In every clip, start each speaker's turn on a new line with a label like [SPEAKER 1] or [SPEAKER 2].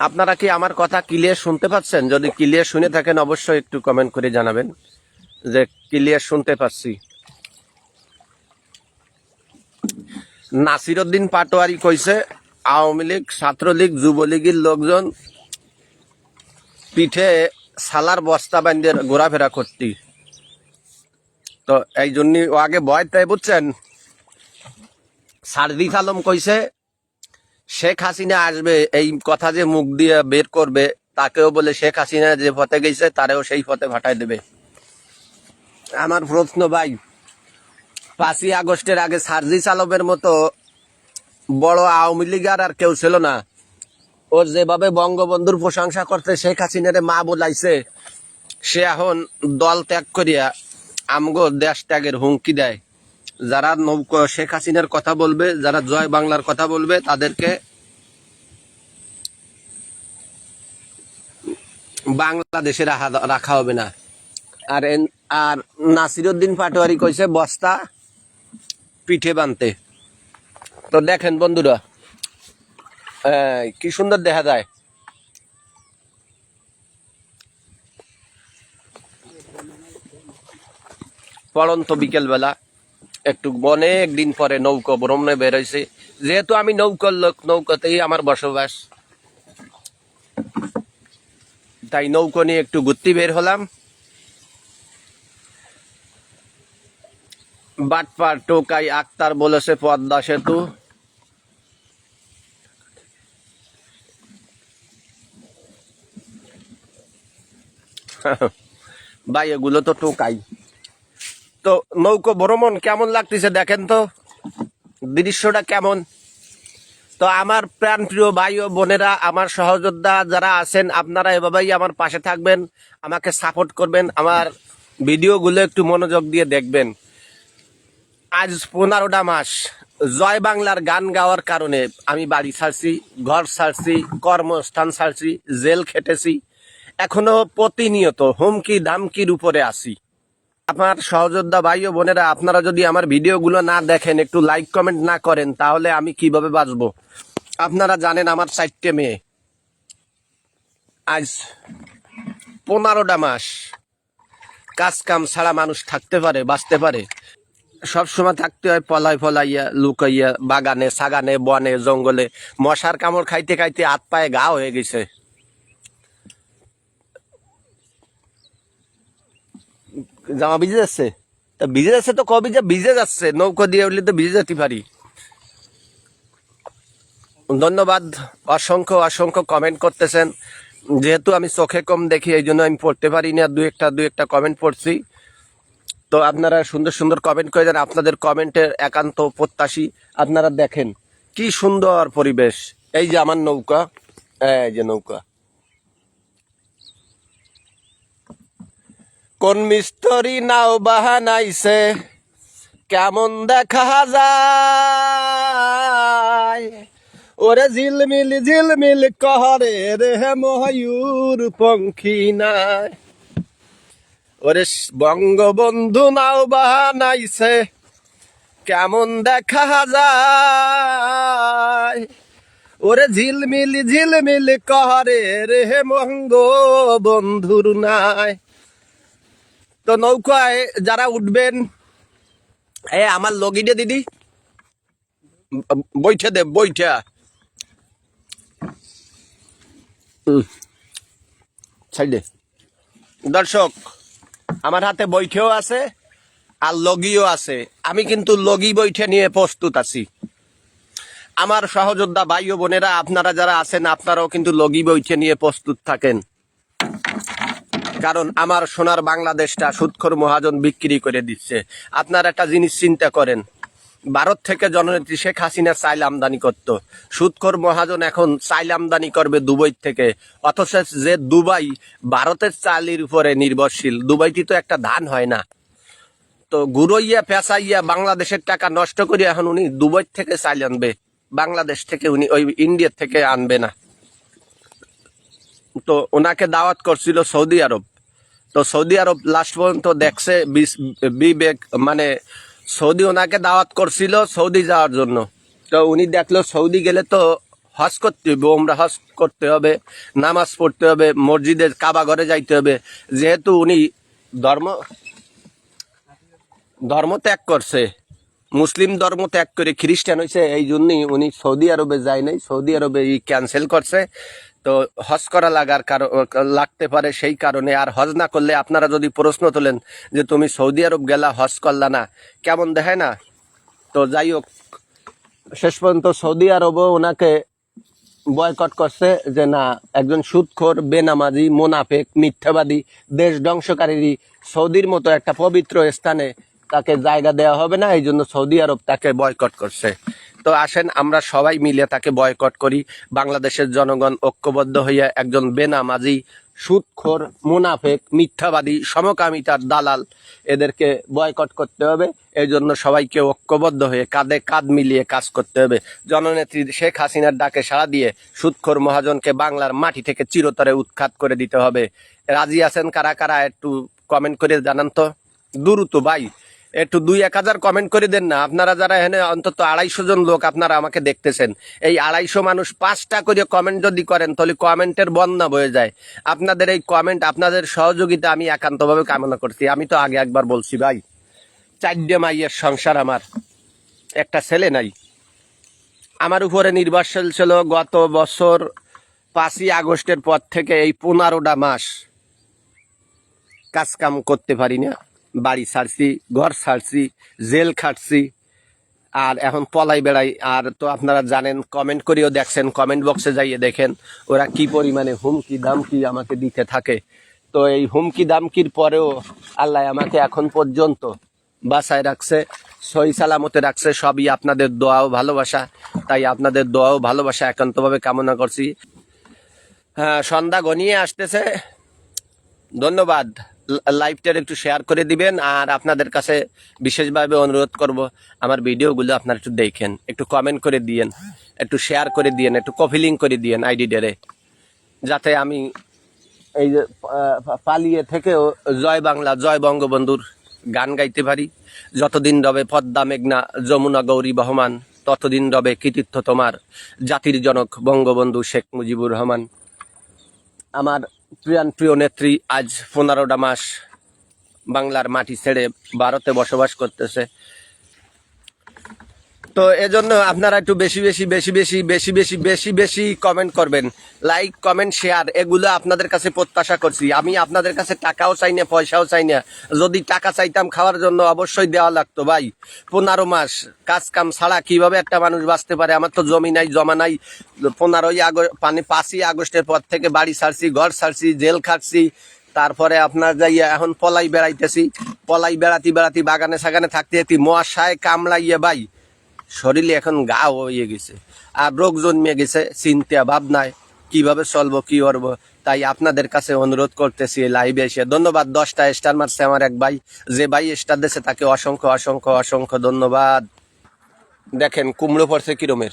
[SPEAKER 1] আপনারা কি আমার কথা ক্লিয়ার শুনতে পাচ্ছেন? যদি ক্লিয়ার শুনে থাকেন, অবশ্যই একটু কমেন্ট করে জানাবেন যে ক্লিয়ার শুনতে পাচ্ছি। নাসিরউদ্দিন পাটোয়ারি কইছে, আওয়ামী লীগ, ছাত্রলীগ, যুবলীগের লোকজন পিঠে সালার বস্তা বান্ধে ঘোরাফেরা করতি। তো এই জন্য আগে ভয় তাই বুঝছেন? সারদিক আলম কইছে শেখ হাসিনা আসবে, এই কথা যে মুখ দিয়ে বের করবে, তাকেও বলে শেখ হাসিনা যে পথে গেছে, তারেও সেই পথে ভাটায় দেবে। আমার প্রশ্ন ভাই, পাঁচই আগস্টের আগে সার্জি আলমের মতো বড় আওয়ামী লীগার আর কেউ ছিল না। ও যেভাবে বঙ্গবন্ধুর প্রশংসা করতে শেখ হাসিনারে মা বলাইছে, সে এখন দল ত্যাগ করিয়া আমগো দেশ ত্যাগের হুমকি দেয়। যারা শেখ হাসিনার কথা বলবে, যারা জয় বাংলার কথা বলবে, তাদেরকে বাংলাদেশে রাখা হবে না। আর আর নাসিরুদ্দিন পাটোয়ারি কইছে, বস্তা পিঠে বানতে। তো দেখেন বন্ধুরা কি সুন্দর দেখা যায়। পড়ন্ত বিকেলবেলা। একটু অনেক দিন পরে নৌকো ভ্রমণে বেরোইছে। যেহেতু আমি নৌকোর লোক, নৌকোতেই আমার বসবাস। তাই নৌকো নিয়ে একটু ঘুরতে বের হলাম। বাটপার টোকাই আক্তার বলেছে, পদ্মা সেতু। ভাই, এগুলো তো টোকাই। তো নৌকো ভ্রমণ কেমন লাগতেছে দেখেন তো? দৃশ্যটা কেমন? তো আমার প্রাণ প্রিয় ভাই ও বোনেরা, আমার সহযোদ্ধা যারা আছেন, আপনারা এভাবেই আমার পাশে থাকবেন, আমাকে সাপোর্ট করবেন, আমার ভিডিওগুলো একটু মনোযোগ দিয়ে দেখবেন। আজ পনেরোটা মাস, জয় বাংলার গান গাওয়ার কারণে আমি বাড়ি ছাড়ছি, ঘর ছাড়ছি, কর্মস্থান ছাড়ছি, জেল খেটেছি, এখনও প্রতিনিয়ত হুমকি ধামকির উপরে আছি। আমার সহযোদ্ধা ভাই ও বোনেরা, আপনারা যদি আমার ভিডিওগুলো না দেখেন, একটু লাইক কমেন্ট না করেন, তাহলে আমি কীভাবে বাঁচবো? আপনারা জানেন আমার চারটে মেয়ে। আজ পনেরোটা মাস। কাজ কাম ছাড়া মানুষ থাকতে পারে, বাঁচতে পারে। সব সময় থাকতে হয় পলাই ফলাইয়া, লুকাইয়া, বাগানে, সাগানে, বনে, জঙ্গলে। মশার কামড় খাইতে খাইতে হাত পায়ে গা হয়ে গেছে। জামা ভিজে যাচ্ছে? তা ভিজে যাচ্ছে তো কবে যে ভিজে যাচ্ছে? নৌকো দিয়ে উঠলে তো ভিজে যেতে পারি। ধন্যবাদ। অসংখ্য অসংখ্য কমেন্ট করতেছেন। যেহেতু আমি চোখে কম দেখি, এই জন্য আমি পড়তে পারি না। দু একটা দু একটা কমেন্ট পড়ছি। তো আপনারা সুন্দর সুন্দর কমেন্ট করে দেন। আপনাদের কমেন্টের একান্ত প্রত্যাশী আপনারা দেখেন। কি সুন্দর পরিবেশ। এই যে আমার নৌকা, এই যে নৌকা। কোন মিস্তরি নাও বাহানাইছে? কেমন দেখা যায়? ওরে ঝিলমিল ঝিলমিল কহরে রে ময়ূর পঙ্খী নাই। ওরে বঙ্গবন্ধু নাও বাহানাইছে, কেমন দেখা যায়? ওরে ঝিলমিল ঝিলমিল কহরে রে মঙ্গ বন্ধুর নাই। তো নৌকায় যারা উঠবেন, এ আমার লগিডে দিদি। ব- বইঠে দে বইঠা ছাইডে দর্শক, আমার হাতে বইঠেও আছে, আর লগিও আছে। আমি কিন্তু লগি বইঠে নিয়ে প্রস্তুত আছি। আমার সহযোদ্ধা ভাই ও বোনেরা, আপনারা যারা আছেন, আপনারাও কিন্তু লগি বইঠে নিয়ে প্রস্তুত থাকেন। কারণ আমার সোনার বাংলাদেশটা সুৎখর মহাজন বিক্রি করে দিচ্ছে। আপনার একটা জিনিস চিন্তা করেন, ভারত থেকে জননেত্রী শেখ হাসিনা চাইল আমদানি করত। সুৎখর মহাজন এখন চাইল আমদানি করবে দুবাই থেকে, অথচ যে দুবাই ভারতের চালের উপরে নির্ভরশীল, দুবাইটি তো একটা ধান হয় না। তো গুড়ইয়া পেঁচাইয়া বাংলাদেশের টাকা নষ্ট করে এখন উনি দুবাই থেকে চাইল আনবে, বাংলাদেশ থেকে উনি ওই ইন্ডিয়া থেকে আনবে না। তো ওনাকে দাওয়াত করছিল সৌদি আরব। তো সৌদি আরব লাস্ট পর্যন্ত দেখছে বিবেক মানে সৌদি ওনাকে দাওয়াত করছিল সৌদি যাওয়ার জন্য। তো উনি দেখল সৌদি গেলে তো হজ করতে হবে ওমরা হজ করতে হবে, নামাজ পড়তে হবে মসজিদের কাবা ঘরে যাইতে হবে। যেহেতু উনি ধর্ম ধর্ম ত্যাগ করছে, মুসলিম ধর্ম ত্যাগ করে খ্রিস্টান হয়েছে এই জন্যই উনি সৌদি আরবে যায় নাই, সৌদি আরবে ক্যান্সেল করছে। তো হজ করা লাগার কারণ লাগতে পারে সেই কারণে। আর হজ না করলে আপনারা যদি প্রশ্ন তোলেন যে তুমি সৌদি আরব গেলা, হজ করলা না, কেমন দেখায় না? তো যাই হোক, শেষ পর্যন্ত সৌদি আরবও ওনাকে বয়কট করছে যে না, একজন সুদখোর, বেনামাজি, মোনাফেক, মিথ্যাবাদী, দেশ ধ্বংসকারী সৌদির মতো একটা পবিত্র স্থানে তাকে জায়গা দেওয়া হবে না এই জন্য সৌদি আরব তাকে বয়কট করছে। তো আসেন, আমরা সবাই মিলে তাকে বয়কট করি। বাংলাদেশের জনগণ ঐক্যবদ্ধ হইয়া একজন বেনামাজি, সুদখোর, মুনাফেক, মিথ্যাবাদী সমকামিতার দালাল এদেরকে বয়কট করতে হবে। এই জন্য সবাইকে ঐক্যবদ্ধ হয়ে কাঁধে কাঁধ মিলিয়ে কাজ করতে হবে। জননেত্রী শেখ হাসিনার ডাকে সাড়া দিয়ে সুদখোর মহাজনকে বাংলার মাটি থেকে চিরতরে উৎখাত করে দিতে হবে। রাজি আছেন কারা কারা, একটু কমেন্ট করে জানান তো। দ্রুত ভাই একটু দুই এক হাজার কমেন্ট করে দেন না। আপনারা যারা এখানে অন্তত আড়াইশো জন লোক আপনারা আমাকে দেখতেছেন। এই আড়াইশো মানুষ পাঁচটা করে কমেন্ট যদি করেন, তাহলে কমেন্টের বন্যা বয়ে যায়। আপনাদের এই কমেন্ট আপনাদের সহযোগিতা আমি একান্তভাবে কামনা করছি। আমি তো আগে একবার বলছি, ভাই, চারটে মাইয়ের সংসার আমার। একটা ছেলে নাই। আমার উপরে নির্ভরশীল ছিল গত বছর পাঁচই আগস্টের পর থেকে এই পনেরোটা মাস কাজ কাম করতে পারি না। বাড়ি ছাড়ছি, ঘর ছাড়ছি, জেল খাটছি, আর এখন পলাই বেড়াই। আর তো আপনারা জানেন কমেন্ট করেও দেখছেন কমেন্ট বক্সে যাইয়ে দেখেন, ওরা কি পরিমাণে হুমকি দামকি আমাকে দিতে থাকে। তো এই হুমকি দামকির পরেও আল্লাহ আমাকে এখন পর্যন্ত বাসায় রাখছে সই সালামতে রাখছে, সবই আপনাদের দোয়াও ভালোবাসা। তাই আপনাদের দোয়াও ভালোবাসা একান্তভাবে কামনা করছি। হ্যাঁ সন্ধ্যা গনিয়ে আসতেছে। ধন্যবাদ। লাইভটার একটু শেয়ার করে দিবেন আর আপনাদের কাছে বিশেষভাবে অনুরোধ করব, আমার ভিডিওগুলো আপনারা একটু দেখেন, একটু কমেন্ট করে দিয়েন, একটু শেয়ার করে দিয়েন, একটু কপি করে দিয়েন আইডি ডেরে যাতে আমি এই যে পালিয়ে থেকেও জয় বাংলা, জয় বঙ্গবন্ধুর গান গাইতে পারি। যতদিন রবে পদ্মা মেঘনা, যমুনা গৌরী বহমান, ততদিন রবে কৃতিত্ব তোমার জাতির জনক বঙ্গবন্ধু শেখ মুজিবুর রহমান। আমার প্রিয়ান প্রিয় নেত্রী আজ পনেরোটা মাস বাংলার মাটি ছেড়ে ভারতে বসবাস করতেছে। তো এজন্য আপনারা একটু বেশি বেশি বেশি বেশি বেশি বেশি বেশি বেশি কমেন্ট করবেন। লাইক কমেন্ট শেয়ার এগুলো আপনাদের কাছে প্রত্যাশা করছি। আমি আপনাদের কাছে টাকাও চাই না, পয়সাও চাই না। যদি টাকা চাইতাম খাওয়ার জন্য অবশ্যই দেওয়া লাগতো ভাই। পনেরো মাস কাজ কাম ছাড়া কীভাবে একটা মানুষ বাঁচতে পারে? আমার তো জমি নাই, জমা নাই। পনেরোই আগস্ট মানে পাঁচই আগস্টের পর থেকে বাড়ি ছাড়ছি, ঘর ছাড়ছি, জেল খাটছি। তারপরে আপনার যাইয়া এখন পলাই বেড়াইতেছি। পলাই বেড়াতি বেড়াতি, বাগানে সাগানে থাকতে থাকতে মশায় কামড়াইয়া ভাই। শরীরে এখন গা হয়ে গেছে। আর রোগ জন্মে গেছে, চিন্তা, ভাবনায় কীভাবে চলবো, কি করব, তাই আপনাদের কাছে অনুরোধ করতেছি লাইভে এসে। ধন্যবাদ দশটা স্টার মারছে আমার এক ভাই। যে ভাই স্টার দিয়েছে তাকে অসংখ্য অসংখ্য অসংখ্য ধন্যবাদ। দেখেন, কুমড়ো পড়ছে কিরমের?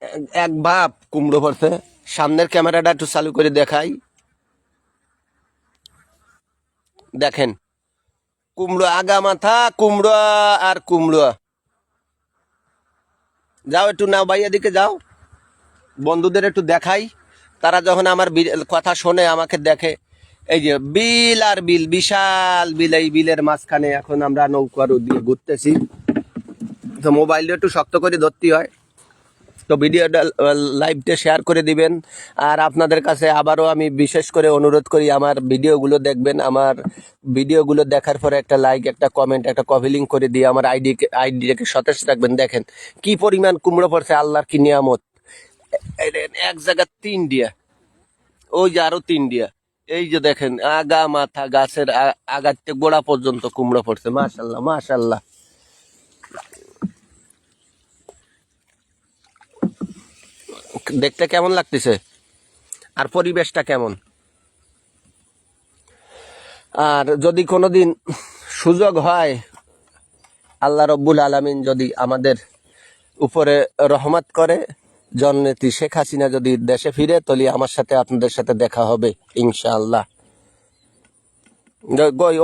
[SPEAKER 1] এক- এক ভাব কুমড়ো পড়ছে। সামনের ক্যামেরাটা একটু চালু করে দেখাই। দেখেন কুমড়ো আগা মাথা, কুমড়ো আর কুমড়ো। যাও একটু নাও ভাই এদিকে যাও। বন্ধুদের একটু দেখাই। তারা যখন আমার কথা শোনে, আমাকে দেখে। এই যে বিল আর বিল, বিশাল বিল এই বিলের মাঝখানে এখন আমরা নৌকার দিয়ে ঘুরতেছি। তো মোবাইলটা একটু শক্ত করে ধরতে হয়। তো ভিডিওটা লাইভটা শেয়ার করে দিবেন। আর আপনাদের কাছে আবারও আমি বিশেষ করে অনুরোধ করি, আমার ভিডিওগুলো দেখবেন। আমার ভিডিওগুলো দেখার পরে একটা লাইক একটা কমেন্ট একটা লিঙ্ক করে দিয়ে আমার আইডি আইডিটাকে সতেজ রাখবেন। দেখেন, কি পরিমাণ কুমড়ো পড়ছে, আল্লাহর কি নিয়ামত। এক জায়গায় তিন দিয়া। ওই যে আরও তিন ডিয়া এই যে দেখেন, আগা মাথা গাছের আগাতে গোড়া পর্যন্ত কুমড়ো পড়ছে। মাশাল্লাহ মাশাল্লাহ। দেখতে কেমন লাগতেছে? আর পরিবেশটা কেমন? আর যদি কোনো দিন সুযোগ হয়, আল্লাহ রব্বুল আলমিন যদি আমাদের উপরে রহমত করে, জননেত্রী শেখ হাসিনা যদি দেশে ফিরে, তাহলে আমার সাথে আপনাদের সাথে দেখা হবে, ইনশাআল্লাহ।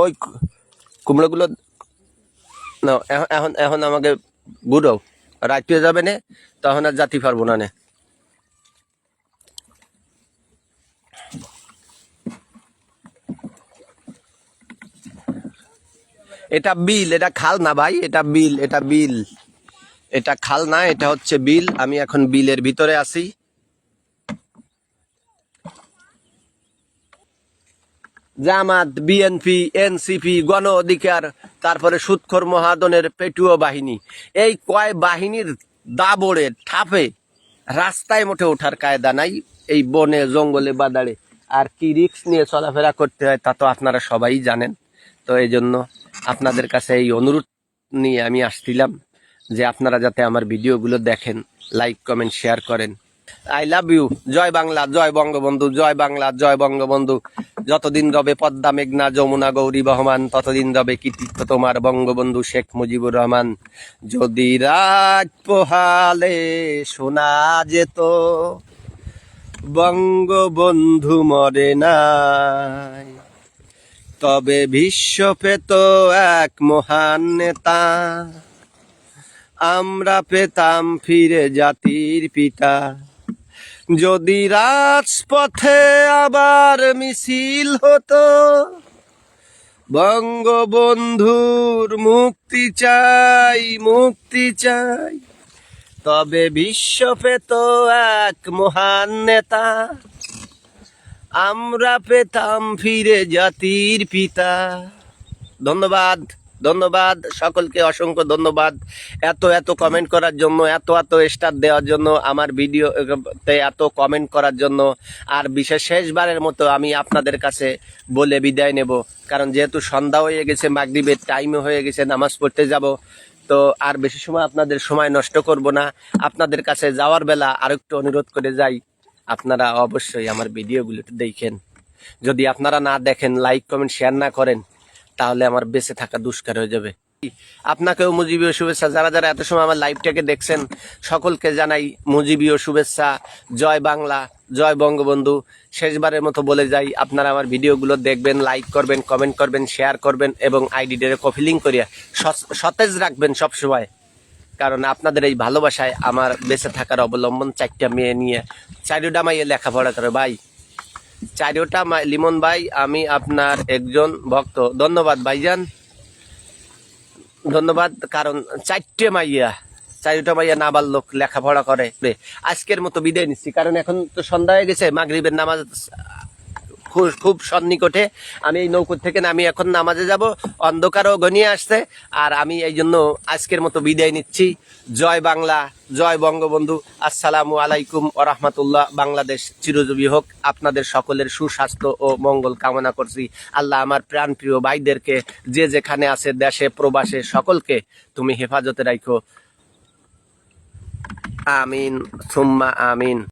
[SPEAKER 1] ওই কুমড়োগুলো না এখন এখন আমাকে বুড়ো রাত হয়ে যাবে না, তখন আর জাতি পারব না। এটা বিল, এটা খাল না ভাই, এটা বিল এটা বিল। এটা খাল না, এটা হচ্ছে বিল। আমি এখন বিলের ভিতরে আছি। জামাত, বিএনপি, এনসিপি, গণ অধিকার, তারপরে সুৎখর মহাদনের পেটুয় বাহিনী। এই কয় বাহিনীর দাবড়ে, ঠাপে, রাস্তায় মোটে ওঠার কায়দা নাই, এই বনে, জঙ্গলে বাদাড়ে আর কি রিক্স নিয়ে চলাফেরা করতে হয় তা তো আপনারা সবাই জানেন। তো এই জন্য আপনাদের কাছে এই অনুরোধ নিয়ে আমি আসছিলাম যে আপনারা যাতে আমার ভিডিওগুলো দেখেন লাইক কমেন্ট শেয়ার করেন। আই লাভ ইউ জয় বাংলা, জয় বঙ্গবন্ধু, জয় বাংলা, জয় বঙ্গবন্ধু। যতদিন রবে পদ্মা, মেঘনা, যমুনা, গৌরী, বহমান, ততদিন রবে কৃতিত্ব তোমার বঙ্গবন্ধু শেখ মুজিবুর রহমান। যদি রাজ পোহালে শোনা যেত, বঙ্গবন্ধু মরে নাই। তবে বিশ্ব পেত এক মহান নেতা। আমরা পেতাম ফিরে জাতির পিতা। যদি রাজপথে আবার মিছিল হতো, বঙ্গবন্ধুর মুক্তি চাই মুক্তি চাই। তবে বিশ্ব পেত এক মহান নেতা। আমরা পেতাম ফিরে জাতির পিতা। ধন্যবাদ ধন্যবাদ। সকলকে অসংখ্য ধন্যবাদ এত এত কমেন্ট করার জন্য, এত এত স্টার দেওয়ার জন্য, আমার ভিডিওতে এত কমেন্ট করার জন্য। আর বিশেষ শেষবারের মতো আমি আপনাদের কাছে বলে বিদায় নেব। কারণ যেহেতু সন্ধ্যা হয়ে গেছে, মাগরিবের টাইমও হয়ে গেছে, নামাজ পড়তে যাব। তো আর বেশি সময় আপনাদের সময় নষ্ট করব না। আপনাদের কাছে যাওয়ার বেলা আরেকটু অনুরোধ করে যাই। আপনারা অবশ্যই আমার ভিডিওগুলো একটু দেখেন। যদি আপনারা না দেখেন লাইক কমেন্ট শেয়ার না করেন, তাহলে আমার বেঁচে থাকা দুষ্কার হয়ে যাবে। আপনাকেও মুজিবীয় শুভেচ্ছা। যারা যারা এত সময় আমার লাইভটাকে দেখছেন, সকলকে জানাই মুজিবীয় শুভেচ্ছা। জয় বাংলা, জয় বঙ্গবন্ধু। শেষবারের মতো বলে যাই, আপনারা আমার ভিডিওগুলো দেখবেন লাইক করবেন কমেন্ট করবেন শেয়ার করবেন এবং আইডিটারে কপি লিঙ্ক করিয়া সতেজ রাখবেন সবসময়। কারণ আপনাদের এই ভালোবাসায় আমার বেঁচে থাকার অবলম্বন চারটা মেয়ে নিয়ে। চারিটা মাইয়ে লেখাপড়া করে, ভাই। চারিটা মা- লিমন ভাই, আমি আপনার একজন ভক্ত। ধন্যবাদ, ভাইজান। ধন্যবাদ, কারণ চারটে মাইয়া, চারিটা মাইয়া নাবাল লোক লেখাপড়া করে। আজকের মতো বিদায় নিচ্ছি, কারণ এখন তো সন্ধ্যা হয়ে গেছে, মাগরিবের নামাজ খুব সন্নিকটে আমি এই নৌকো থেকে নামি এখন নামাজে যাব। অন্ধকারও ঘনিয়ে আসছে আর আমি এই জন্য আজকের মতো বিদায় নিচ্ছি। জয় বাংলা, জয় বঙ্গবন্ধু। আসসালামু আলাইকুম ও রহমতুল্লাহ। বাংলাদেশ চিরজীবী হোক। আপনাদের সকলের সুস্বাস্থ্য ও মঙ্গল কামনা করছি। আল্লাহ আমার প্রাণপ্রিয় ভাইদেরকে, যে যেখানে আছে দেশে, প্রবাসে, সকলকে তুমি হেফাজতে রাখো। আমিন, সুম্মা আমিন।